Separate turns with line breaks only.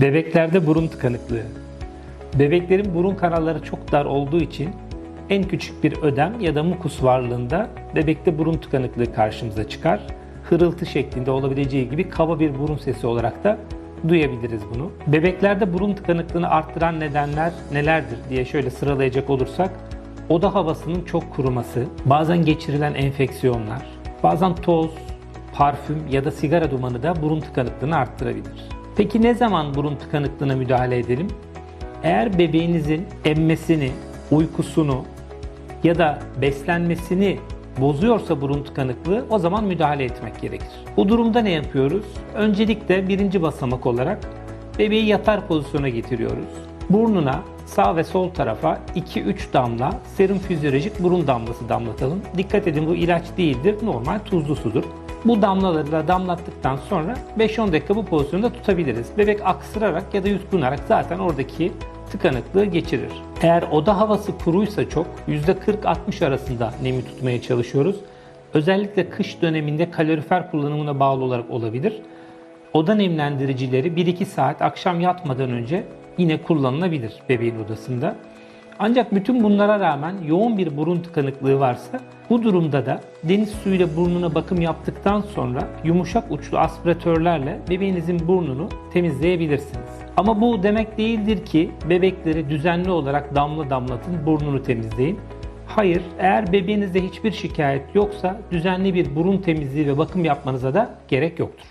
Bebeklerde burun tıkanıklığı. Bebeklerin burun kanalları çok dar olduğu için en küçük bir ödem ya da mukus varlığında bebekte burun tıkanıklığı karşımıza çıkar. Hırıltı şeklinde olabileceği gibi kaba bir burun sesi olarak da duyabiliriz bunu. Bebeklerde burun tıkanıklığını arttıran nedenler nelerdir diye şöyle sıralayacak olursak oda havasının çok kuruması, bazen geçirilen enfeksiyonlar, bazen toz, parfüm ya da sigara dumanı da burun tıkanıklığını arttırabilir. Peki ne zaman burun tıkanıklığına müdahale edelim? Eğer bebeğinizin emmesini, uykusunu ya da beslenmesini bozuyorsa burun tıkanıklığı o zaman müdahale etmek gerekir. Bu durumda ne yapıyoruz? Öncelikle birinci basamak olarak bebeği yatar pozisyona getiriyoruz. Burnuna sağ ve sol tarafa 2-3 damla serum fizyolojik burun damlası damlatalım. Dikkat edin bu ilaç değildir, normal tuzlu sudur. Bu damlaları da damlattıktan sonra 5-10 dakika bu pozisyonda tutabiliriz. Bebek aksırarak ya da yutkunarak zaten oradaki tıkanıklığı geçirir. Eğer oda havası kuruysa çok %40-60 arasında nemi tutmaya çalışıyoruz. Özellikle kış döneminde kalorifer kullanımına bağlı olarak olabilir. Oda nemlendiricileri 1-2 saat akşam yatmadan önce yine kullanılabilir bebeğin odasında. Ancak bütün bunlara rağmen yoğun bir burun tıkanıklığı varsa bu durumda da deniz suyuyla burnuna bakım yaptıktan sonra yumuşak uçlu aspiratörlerle bebeğinizin burnunu temizleyebilirsiniz. Ama bu demek değildir ki bebekleri düzenli olarak damla damlatın burnunu temizleyin. Hayır, eğer bebeğinizde hiçbir şikayet yoksa düzenli bir burun temizliği ve bakım yapmanıza da gerek yoktur.